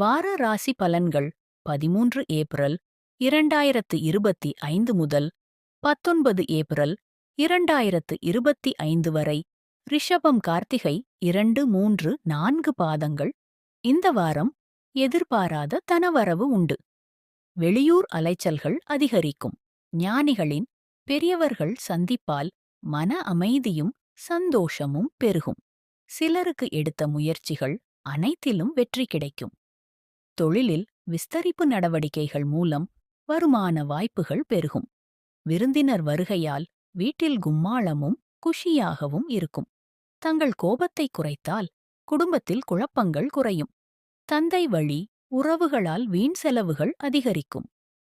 வார ராசி பலன்கள் பதிமூன்று ஏப்ரல் இரண்டாயிரத்து இருபத்தி ஐந்து முதல் பத்தொன்பது ஏப்ரல் இரண்டாயிரத்து இருபத்தி ஐந்து வரை. ரிஷபம் கார்த்திகை இரண்டு மூன்று நான்கு பாதங்கள். இந்த வாரம் எதிர்பாராத தனவரவு உண்டு. வெளியூர் அலைச்சல்கள் அதிகரிக்கும். ஞானிகளின் பெரியவர்கள் சந்திப்பால் மன அமைதியும் சந்தோஷமும் பெருகும். சிலருக்கு எடுத்த முயற்சிகள் அனைத்திலும் வெற்றி கிடைக்கும். தொழிலில் விஸ்தரிப்பு நடவடிக்கைகள் மூலம் வருமான வாய்ப்புகள் பெருகும். விருந்தினர் வருகையால் வீட்டில் கும்மாளமும் குஷியாகவும் இருக்கும். தங்கள் கோபத்தை குறைத்தால் குடும்பத்தில் குழப்பங்கள் குறையும். தந்தை வழி உறவுகளால் வீண் செலவுகள் அதிகரிக்கும்.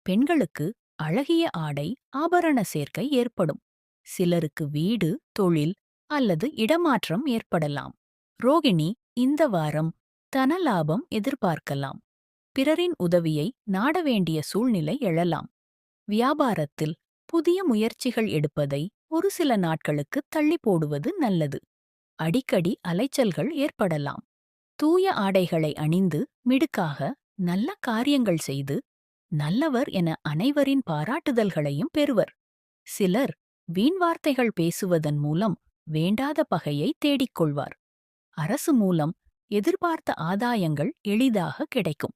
பெண்களுக்கு அழகிய ஆடை ஆபரண சேர்க்கை ஏற்படும். சிலருக்கு வீடு தொழில் அல்லது இடமாற்றம் ஏற்படலாம். ரோகிணி இந்த வாரம் தனலாபம் எதிர்பார்க்கலாம். பிறரின் உதவியை நாட வேண்டிய சூழ்நிலை எழலாம். வியாபாரத்தில் புதிய முயற்சிகள் எடுப்பதை ஒரு சில நாட்களுக்கு தள்ளி போடுவது நல்லது. அடிக்கடி அலைச்சல்கள் ஏற்படலாம். தூய ஆடைகளை அணிந்து மிடுக்காக நல்ல காரியங்கள் செய்து நல்லவர் என அனைவரின் பாராட்டுதல்களையும் பெறுவர். சிலர் வீண் வார்த்தைகள் பேசுவதன் மூலம் வேண்டாத பகையை தேடிக் கொள்வார் அரசு மூலம் எதிர்பார்த்த ஆதாயங்கள் எளிதாக கிடைக்கும்.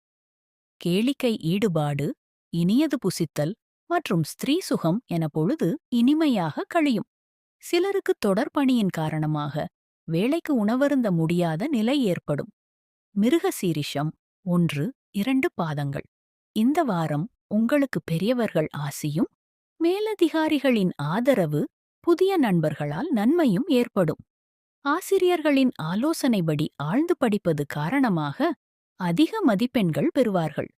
கேளிக்கை ஈடுபாடு இனியது புசித்தல் மற்றும் ஸ்திரீ சுகம் என பொழுது இனிமையாக கழியும். சிலருக்கு தொடர்பணியின் காரணமாக வேலைக்கு உணவருந்த முடியாத நிலை ஏற்படும். மிருக சீரிஷம் ஒன்று இரண்டு பாதங்கள். இந்த வாரம் உங்களுக்கு பெரியவர்கள் ஆசியும் மேலதிகாரிகளின் ஆதரவு புதிய நண்பர்களால் நன்மையும் ஏற்படும். ஆசிரியர்களின் ஆலோசனைபடி ஆழ்ந்து படிப்பது காரணமாக அதிக மதிப்பெண்கள் பெறுவார்கள்.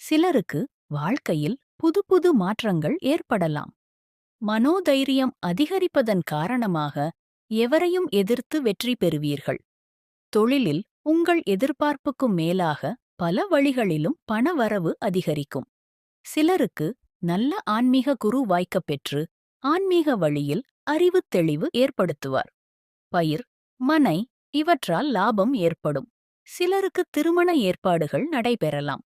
சிலருக்கு வாழ்க்கையில் புது புது மாற்றங்கள் ஏற்படலாம். மனோதைரியம் அதிகரிப்பதன் காரணமாக எவரையும் எதிர்த்து வெற்றி பெறுவீர்கள். தொழிலில் உங்கள் எதிர்பார்ப்புக்கும் மேலாக பல வழிகளிலும் பணவரவு அதிகரிக்கும். சிலருக்கு நல்ல ஆன்மீக குரு வாய்க்கப் பெற்று ஆன்மீக வழியில் அறிவுத் தெளிவு ஏற்படுத்துவார். பயிர் மனை இவற்றால் லாபம் ஏற்படும். சிலருக்கு திருமண ஏற்பாடுகள் நடைபெறலாம்.